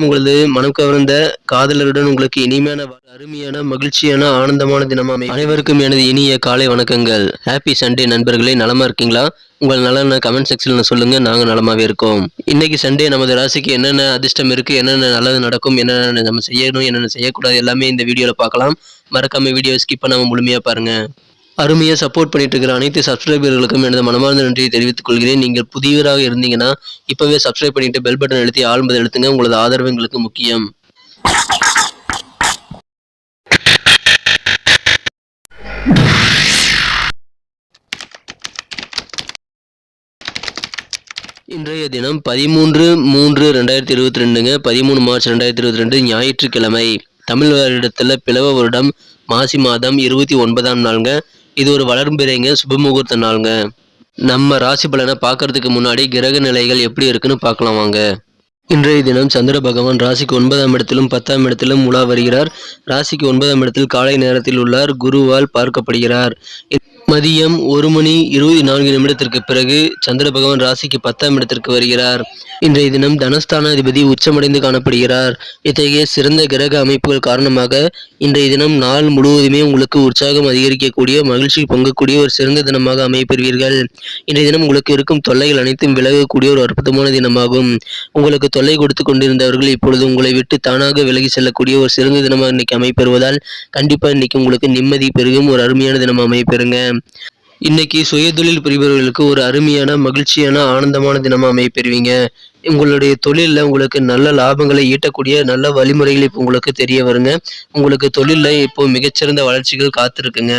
உங்களது மனம் கவர்ந்த காதலருடன் உங்களுக்கு இனிமையான அருமையான மகிழ்ச்சியான ஆனந்தமான தினமா அனைவருக்கும் எனது இனிய காலை வணக்கங்கள். ஹாப்பி சண்டே நண்பர்களே நலமா இருக்கீங்களா? உங்கள் நலன கமெண்ட் செக்ஷன்ல சொல்லுங்க நாங்க நலமாவே இருக்கோம். இன்னைக்கு சண்டே நமது ராசிக்கு என்னென்ன அதிர்ஷ்டம் இருக்கு என்னென்ன நல்லது நடக்கும் என்னென்ன நம்ம செய்யணும் என்னென்ன செய்யக்கூடாது எல்லாமே இந்த வீடியோவில் பார்க்கலாம். மறக்காம வீடியோ ஸ்கிப் பண்ணாமல் முழுமையா பாருங்க. அருமையாக சப்போர்ட் பண்ணிட்டு இருக்கிற அனைத்து சப்ஸ்கிரைபர்களுக்கும் எனது மனமார்ந்த நன்றியை தெரிவித்துக் கொள்கிறேன். நீங்கள் புதியவராக இருந்தீங்கன்னா இப்பவே சப்ஸ்கிரைப் பண்ணிட்டு பெல் பட்டன் அழுத்தி ஆழ்மதை எழுத்துங்க உங்களது ஆதரவு எங்களுக்கு முக்கியம். இன்றைய தினம் பதிமூன்று மூன்று ரெண்டாயிரத்தி இருபத்தி ரெண்டுங்க பதிமூணு மார்ச் ரெண்டாயிரத்தி இருபத்தி ரெண்டு ஞாயிற்றுக்கிழமை. தமிழ் வருடத்தில் பிளவ வருடம் மாசி மாதம் இருபத்தி ஒன்பதாம் நாளுங்க. இது ஒரு வளர்ம்பிறைங்க சுபமுகூர்த்த நாளுங்க. நம்ம ராசி பலனை பார்க்கறதுக்கு முன்னாடி கிரக நிலைகள் எப்படி இருக்குன்னு பார்க்கலாம் வாங்க. இன்றைய தினம் சந்திர பகவான் ராசிக்கு ஒன்பதாம் இடத்திலும் பத்தாம் இடத்திலும் உலா வருகிறார். ராசிக்கு ஒன்பதாம் இடத்தில் காலை நேரத்தில் உள்ளார். குருவால் பார்க்கப்படுகிறார். மதியம் ஒரு மணி இருபத்தி நான்கு நிமிடத்திற்கு பிறகு சந்திர பகவான் ராசிக்கு பத்தாம் இடத்திற்கு வருகிறார். இன்றைய தினம் தனஸ்தானாதிபதி உச்சமடைந்து காணப்படுகிறார். இத்தகைய சிறந்த கிரக அமைப்புகள் காரணமாக இன்றைய தினம் நாள் முழுவதுமே உங்களுக்கு உற்சாகம் அதிகரிக்கக்கூடிய மகிழ்ச்சி பொங்கக்கூடிய ஒரு சிறந்த தினமாக அமைப்பெறுவீர்கள் இன்றைய தினம் உங்களுக்கு இருக்கும் தொல்லைகள் அனைத்தும் விலகக்கூடிய ஒரு அற்புதமான தினமாகும். உங்களுக்கு தொல்லை கொடுத்து கொண்டிருந்தவர்கள் இப்பொழுது உங்களை விட்டு தானாக விலகி செல்லக்கூடிய ஒரு சிறந்த தினமாக இன்னைக்கு அமைப்பெறுவதால் கண்டிப்பாக இன்னைக்கு உங்களுக்கு நிம்மதி பெருகும் ஒரு அருமையான தினம் அமைப்பெறுங்க இன்னைக்கு சுயதொழில் புரிபவர்களுக்கு ஒரு அருமையான மகிழ்ச்சியான ஆனந்தமான தினமாக அமைப்பெறுவீங்க உங்களுடைய தொழிலில் உங்களுக்கு நல்ல லாபங்களை ஈட்டக்கூடிய நல்ல வழிமுறைகள் இப்போ உங்களுக்கு தெரிய வருங்க. உங்களுக்கு தொழிலில் இப்போ மிகச்சிறந்த வளர்ச்சிகள் காத்திருக்குங்க.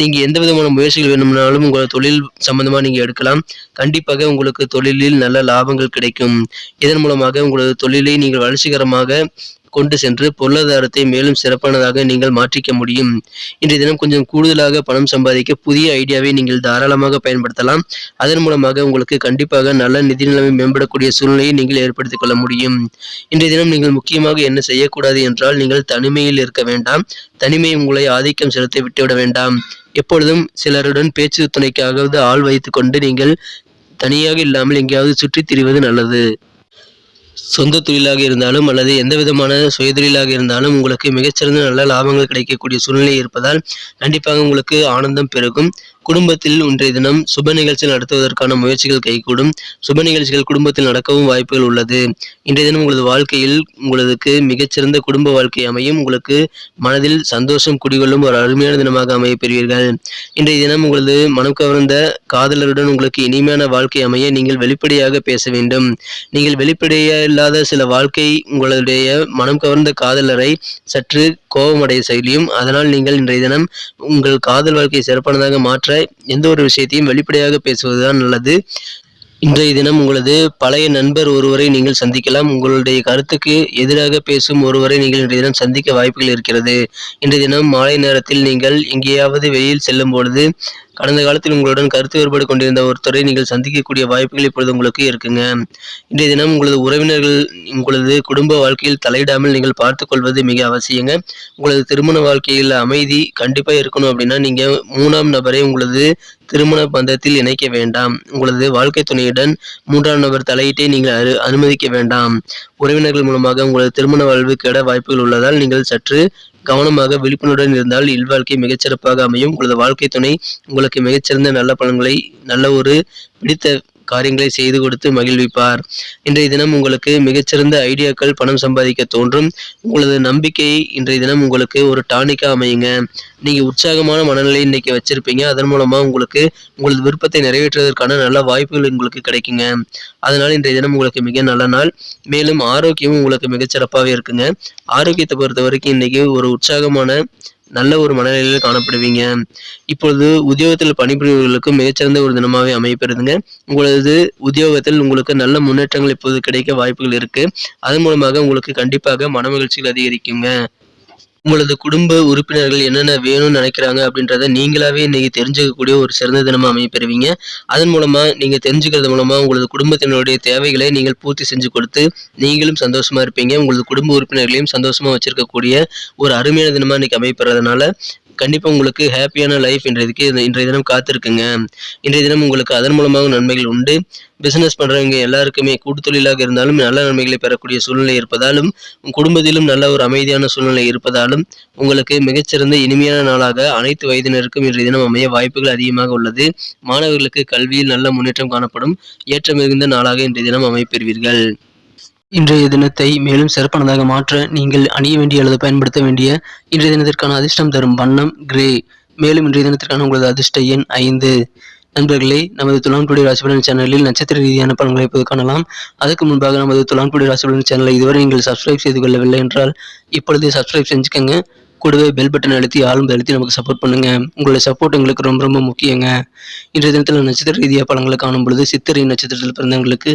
நீங்க எந்த விதமான முயற்சிகள் வேணும்னாலும் உங்கள் தொழில் சம்பந்தமா நீங்க எடுக்கலாம். கண்டிப்பாக உங்களுக்கு தொழிலில் நல்ல லாபங்கள் கிடைக்கும். இதன் மூலமாக உங்களது தொழிலை நீங்கள் வளர்ச்சிகரமாக கொண்டு சென்று பொருளாதாரத்தை மேலும் சிறப்பானதாக நீங்கள் மாற்றிக்க முடியும். இன்றைய தினம் கொஞ்சம் கூடுதலாக பணம் சம்பாதிக்க புதிய ஐடியாவை நீங்கள் தாராளமாக பயன்படுத்தலாம். அதன் மூலமாக உங்களுக்கு கண்டிப்பாக நல்ல நிதி நிலைமை மேம்படக்கூடிய சூழ்நிலையை நீங்கள் ஏற்படுத்திக் கொள்ள முடியும். இன்றைய தினம் நீங்கள் முக்கியமாக என்ன செய்யக்கூடாது என்றால் நீங்கள் தனிமையில் இருக்க வேண்டாம். தனிமை உங்களை ஆதிக்கம் செலுத்த விட்டுவிட வேண்டாம். எப்பொழுதும் சிலருடன் பேச்சு துணைக்காவது ஆள் வைத்துக்கொண்டு நீங்கள் தனியாக இல்லாமல் எங்கேயாவது சுற்றித் திரிவது நல்லது. சொந்த தொழிலாக இருந்தாலும் அல்லது எந்த விதமான சுயதொழிலாக இருந்தாலும் உங்களுக்கு மிகச்சிறந்த நல்ல லாபங்கள் கிடைக்கக்கூடிய சூழ்நிலை இருப்பதால் கண்டிப்பாக உங்களுக்கு ஆனந்தம் பெருகும். குடும்பத்தில் இன்றைய தினம் சுப நிகழ்ச்சி நடத்துவதற்கான முயற்சிகள் கைகூடும். சுப நிகழ்ச்சிகள் குடும்பத்தில் நடக்கவும் வாய்ப்புகள் உள்ளது. இன்றைய தினம் உங்களது வாழ்க்கையில் உங்களுக்கு மிகச்சிறந்த குடும்ப வாழ்க்கை அமையும். உங்களுக்கு மனதில் சந்தோஷம் குடிகொள்ளும் ஒரு அருமையான தினமாக அமைய பெறுவீர்கள். இன்றைய தினம் உங்களது மனம் கவர்ந்த காதலருடன் உங்களுக்கு இனிமையான வாழ்க்கை அமைய நீங்கள் வெளிப்படையாக பேச வேண்டும். நீங்கள் வெளிப்படையாக இல்லாத சில வாழ்க்கை உங்களுடைய மனம் கவர்ந்த காதலரை சற்று கோபமடைய செய்யும். அதனால் நீங்கள் இன்றைய தினம் உங்கள் காதல் வாழ்க்கையை சிறப்பானதாக மாற்ற எந்த ஒரு விஷயத்தையும் வெளிப்படையாக பேசுவதுதான் நல்லது. இன்றைய தினம் உங்களது பழைய நண்பர் ஒருவரை நீங்கள் சந்திக்கலாம். உங்களுடைய கருத்துக்கு எதிராக பேசும் ஒருவரை நீங்கள் இன்றைய தினம் சந்திக்க வாய்ப்புகள் இருக்கிறது. இன்றைய தினம் மாலை நேரத்தில் நீங்கள் எங்கேயாவது வெளியில் செல்லும் பொழுது கடந்த காலத்தில் உங்களுடன் கருத்து வேறுபாடு கொண்டிருந்த ஒருத்தரை நீங்கள் சந்திக்கக்கூடிய வாய்ப்புகள் இப்பொழுது உங்களுக்கு இருக்குங்க. இன்றைய தினம் உங்களது உறவினர்கள் உங்களது குடும்ப வாழ்க்கையில் தலையிடாமல் நீங்கள் பார்த்து கொள்வது மிக அவசியங்க. உங்களது திருமண வாழ்க்கையில் அமைதி கண்டிப்பாக இருக்கணும் அப்படின்னா நீங்க மூணாம் நபரை உங்களது திருமண பந்தத்தில் இணைக்க வேண்டாம். உங்களது வாழ்க்கை துணையுடன் மூன்றாம் நபர் தலையீட்டை நீங்கள் அரு அனுமதிக்க வேண்டாம். உறவினர்கள் மூலமாக உங்களது திருமண வாழ்வு கெட வாய்ப்புகள் உள்ளதால் நீங்கள் சற்று கவனமாக விழிப்புணர்வுடன் இருந்தால் இல்வாழ்க்கை மிகச்சிறப்பாக அமையும். உங்களது வாழ்க்கை துணை உங்களுக்கு மிகச்சிறந்த நல்ல பலன்களை நல்ல ஒரு பிடித்த காரியங்களை செய்து கொடுத்து மகிழ்விப்பார். இன்றைய தினம் உங்களுக்கு மிகச்சிறந்த ஐடியாக்கள் பணம் சம்பாதிக்க தோன்றும். உங்களது நம்பிக்கை இன்றைய தினம் உங்களுக்கு ஒரு டானிக்கா அமையுங்க. நீங்க உற்சாகமான மனநிலை இன்னைக்கு வச்சிருப்பீங்க. அதன் மூலமா உங்களுக்கு உங்களது விருப்பத்தை நிறைவேற்றுவதற்கான நல்ல வாய்ப்புகள் உங்களுக்கு கிடைக்குங்க. அதனால் இன்றைய தினம் உங்களுக்கு மிக நல்ல நாள். மேலும் ஆரோக்கியமும் உங்களுக்கு மிகச்சிறப்பாகவே இருக்குங்க. ஆரோக்கியத்தை பொறுத்த வரைக்கும் இன்னைக்கு ஒரு உற்சாகமான நல்ல ஒரு மனநிலையில் காணப்படுவீங்க. இப்பொழுது உத்தியோகத்தில் பணிபுரிபவர்களுக்கு மிகச்சிறந்த ஒரு தினமாகவே அமைப்பெறுதுங்க உங்களது உத்தியோகத்தில் உங்களுக்கு நல்ல முன்னேற்றங்கள் இப்போது கிடைக்க வாய்ப்புகள் இருக்கு. அதன் மூலமாக உங்களுக்கு கண்டிப்பாக மனமகிழ்ச்சிகள் அதிகரிக்குங்க. உங்களது குடும்ப உறுப்பினர்கள் என்னென்ன வேணும்னு நினைக்கிறாங்க அப்படின்றத நீங்களாவே இன்னைக்கு தெரிஞ்சுக்கக்கூடிய ஒரு சிறந்த தினமாக அமையப்பெறுவீங்க. அதன் மூலமா நீங்க தெரிஞ்சுக்கிறது மூலமா உங்களது குடும்பத்தினருடைய தேவைகளை நீங்கள் பூர்த்தி செஞ்சு கொடுத்து நீங்களும் சந்தோஷமா இருப்பீங்க. உங்களது குடும்ப உறுப்பினர்களையும் சந்தோஷமா வச்சிருக்கக்கூடிய ஒரு அருமையான தினமா இன்னைக்கு அமைப்பெறதுனால கண்டிப்பாக உங்களுக்கு ஹாப்பியான லைஃப் இன்றைக்கு இன்றைய தினம் காத்திருக்குங்க. இன்றைய தினம் உங்களுக்கு அதன் மூலமாக நன்மைகள் உண்டு. பிசினஸ் பண்ணுறவங்க எல்லாருக்குமே கூட்டுத்தொழிலாக இருந்தாலும் நல்ல நன்மைகளை பெறக்கூடிய சூழ்நிலை இருப்பதாலும் குடும்பத்திலும் நல்ல ஒரு அமைதியான சூழ்நிலை இருப்பதாலும் உங்களுக்கு மிகச்சிறந்த இனிமையான நாளாக அனைத்து வயதினருக்கும் இன்றைய தினம் அமைய வாய்ப்புகள் அதிகமாக உள்ளது. மாணவர்களுக்கு கல்வியில் நல்ல முன்னேற்றம் காணப்படும். ஏற்றம் மிகுந்த நாளாக இன்றைய தினம் அமைப்பெறுவீர்கள். இன்றைய தினத்தை மேலும் சிறப்பானதாக மாற்ற நீங்கள் அணிய வேண்டிய அல்லது பயன்படுத்த வேண்டிய இன்றைய தினத்திற்கான அதிர்ஷ்டம் தரும் வண்ணம் கிரே மேலும் இன்றைய தினத்திற்கான உங்களது அதிர்ஷ்ட எண் ஐந்து. நண்பர்களே நமது துலான்புடி ராசிபலன் சேனலில் நட்சத்திர ரீதியான பலன்களை இப்போது காணலாம். அதுக்கு முன்பாக நமது துலான்புடி ராசிபலன் சேனலை இதுவரை நீங்கள் சப்ஸ்கிரைப் செய்து கொள்ளவில்லை என்றால் இப்பொழுது சப்ஸ்கிரைப் செஞ்சுக்கோங்க. கூடவே பெல் பட்டன் அழுத்தி ஆளும் அழுத்தி நமக்கு சப்போர்ட் பண்ணுங்க. உங்களுடைய சப்போர்ட் எங்களுக்கு ரொம்ப ரொம்ப முக்கியங்க. இன்றைய தினத்தில் நட்சத்திர ரீதியாக பலன்களை காணும் பொழுது சித்திரை நட்சத்திரத்தில் பிறந்தவங்களுக்கு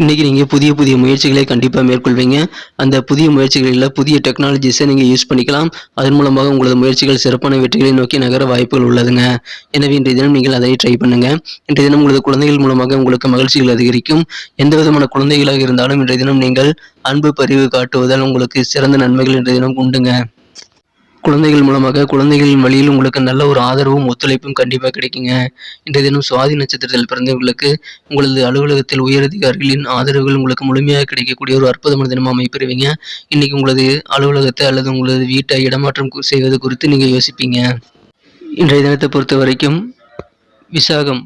இன்றைக்கி நீங்கள் புதிய புதிய முயற்சிகளை கண்டிப்பாக மேற்கொள்வீங்க. அந்த புதிய முயற்சிகளில் புதிய டெக்னாலஜிஸை நீங்கள் யூஸ் பண்ணிக்கலாம். அதன் மூலமாக உங்களது முயற்சிகள் சிறப்பான வெற்றிகளை நோக்கி நகர வாய்ப்புகள் உள்ளதுங்க. எனவே இன்றைய தினம் நீங்கள் அதை ட்ரை பண்ணுங்கள் இன்றைய தினம் உங்களது குழந்தைகள் மூலமாக உங்களுக்கு மகிழ்ச்சிகள் அதிகரிக்கும். எந்த விதமான குழந்தைகளாக இருந்தாலும் இன்றைய தினம் நீங்கள் அன்பு பரிவு காட்டுவதால் உங்களுக்கு சிறந்த நன்மைகள் இன்றைய தினம் உண்டுங்க. குழந்தைகள் மூலமாக குழந்தைகளின் வழியில் உங்களுக்கு நல்ல ஒரு ஆதரவும் ஒத்துழைப்பும் கண்டிப்பாக கிடைக்குங்க. இன்றைய தினம் சுவாதி நட்சத்திரத்தில் பிறந்தவர்களுக்கு உங்களது அலுவலகத்தில் உயரதிகாரிகளின் ஆதரவுகள் உங்களுக்கு முழுமையாக கிடைக்கக்கூடிய ஒரு அற்புதமான தினமாக அமைப்பெறுவீங்க இன்னைக்கு உங்களது அலுவலகத்தை அல்லது உங்களது வீட்டை இடமாற்றம் செய்வது குறித்து நீங்கள் யோசிப்பீங்க. இன்றைய தினத்தை பொறுத்த வரைக்கும் விசாகம்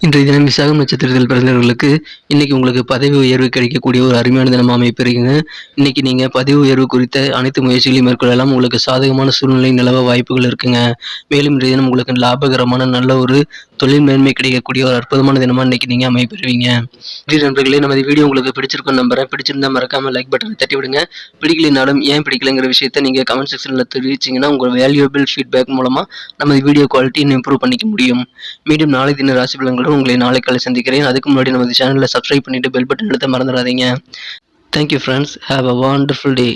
இன்றைய தினம் விசாகம் நட்சத்திரத்தில் பிறந்தவர்களுக்கு இன்னைக்கு உங்களுக்கு பதவி உயர்வு கிடைக்கக்கூடிய ஒரு அருமையான தினம் அமைப்பிருக்குங்க இன்னைக்கு நீங்க பதவி உயர்வு குறித்த அனைத்து முயற்சிகளையும் மேற்கொள்ளலாம். உங்களுக்கு சாதகமான சூழ்நிலை நிலவ வாய்ப்புகள் இருக்குங்க. மேலும் இன்றைய தினம் உங்களுக்கு லாபகரமான நல்ல ஒரு தொழில் மேன்மை கிடைக்கக்கூடிய ஒரு அற்புதமான தினமாக இன்னைக்கு நீங்கள் அமைப்பெறுவீங்க நன்றி நண்பர்களே நமது வீடியோ உங்களுக்கு பிடிச்சிருக்கும் நம்புறேன். பிடிச்சிருந்தா மறக்காம லைக் பட்டனை தட்டி விடுங்க. பிடிக்கலைனாலும் ஏன் பிடிக்கலைங்கிற விஷயத்த நீங்கள் கமெண்ட் செக்ஷனில் தெரிவிச்சிங்கன்னா உங்கள் வேல்யூபிள் ஃபீட்பேக் மூலமாக நமது வீடியோ குவாலிட்டி இன்னும் இம்ப்ரூவ் பண்ணிக்க முடியும். மீண்டும் நாளை தின ராசி பலன்களுடன் உங்களை நாளை காலை சந்திக்கிறேன். அதுக்கு முன்னாடி நமது சேனலில் சப்ஸ்கிரைப் பண்ணிட்டு பெல் பட்டன் எடுத்து மறந்துடாதீங்க. Thank you friends have a wonderful day